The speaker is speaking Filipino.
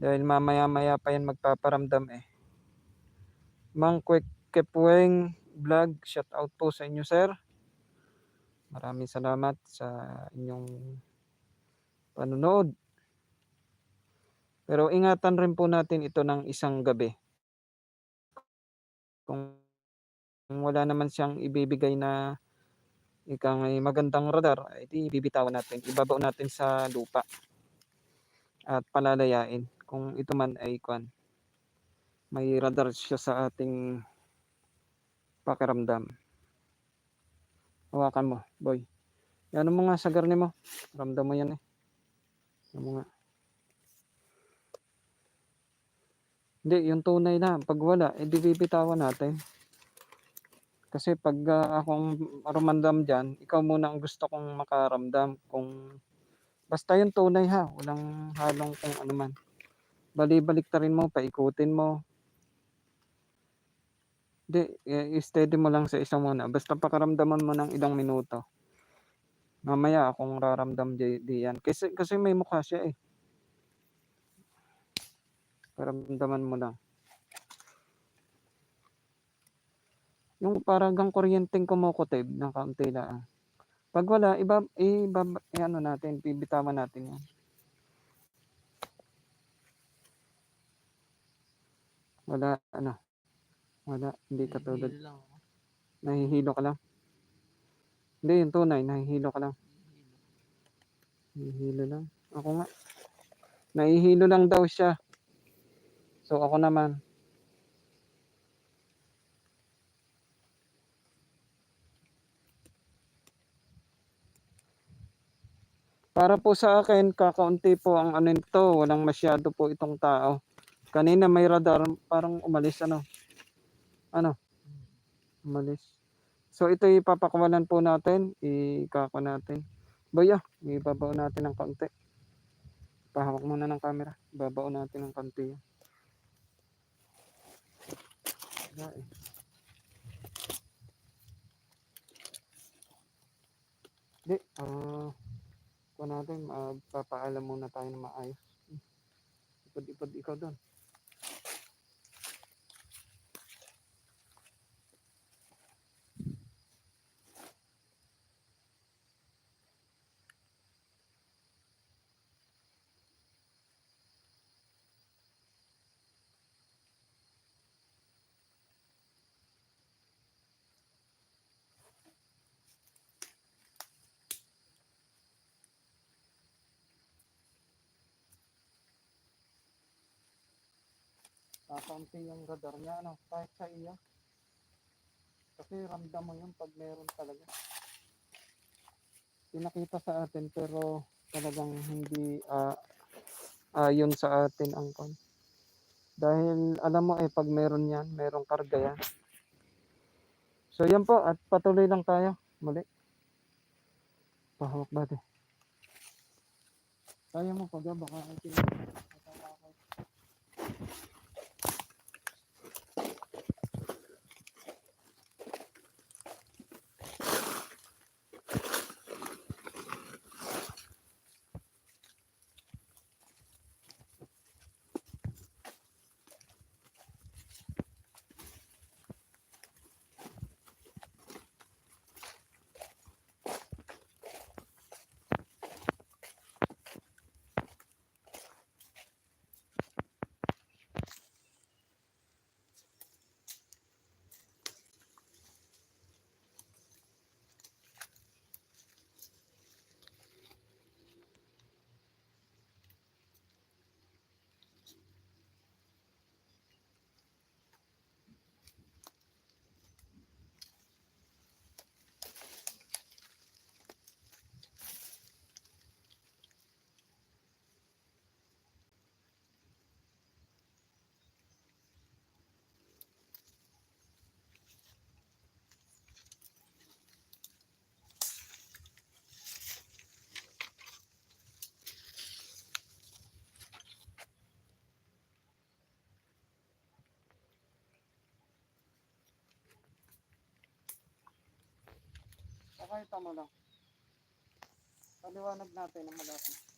Dahil mamaya-maya pa yan magpaparamdam eh. Mang Kwek Kepweng Vlog, shout out po sa inyo sir. Maraming salamat sa inyong panonood. Pero ingatan rin po natin ito ng isang gabi. Kung wala naman siyang ibibigay na ika ngay magandang radar, edi bibitawan natin, ibabaw natin sa lupa. At palalayain kung ito man ay kuwan. May radar siya sa ating pakiramdam. Hawakan mo, boy. Ano mo nga sa garni mo? Ramdam mo yan eh. Mo nga. Hindi, yung tunay na. Pag wala, edi bibitawan natin. Kasi pag ah, akong rumandam dyan, ikaw muna ang gusto kong makaramdam. Kung basta yung tunay ha, walang halong kung ano man. Bali-balik rin mo, paikutin mo. Hindi, eh, i-steady mo lang sa isa muna. Basta pakaramdaman mo ng ilang minuto. Mamaya akong raramdam di, di yan. Kasi, kasi may mukha siya eh. Paramdaman mo lang. Yung parang kuryenteng kumukutob ng kaunti lang. Pag wala, iba, iba, i- ano natin, bibitawan natin yan. Wala, ano, wala, hindi katulad. Hihil lang ako. Nahihilo ka lang. Hindi, yung tunay, nahihilo ka lang. Hihilo. Nahihilo lang. Ako nga. Nahihilo lang daw siya. So ako naman. Para po sa akin, kakaunti po ang ano nito. Walang masyado po itong tao. Kanina may radar, parang umalis ano. Ano? Umalis. So ito ipapakawalan po natin. Ikako natin. Boya, ibabaw natin ng kaunti. Pahawak muna ng camera. Babaw natin ng. Wala eh. Di, ah, uh, natin, magpapaalam muna tayo na maayos. Ipad-ipad ikaw doon. Kakaunti yung radar niya, ano, kahit sa iyo. Kasi ramdam mo yun pag meron talaga. Pinakita sa atin pero talagang hindi ah ayon sa atin ang kon. Dahil alam mo eh pag meron yan, merong karga yan. So yan po at patuloy lang tayo. Muli. Pahawak ba ito? Kaya mo pag baka ay Pakita mo lang. Paliwanag natin ang malapit.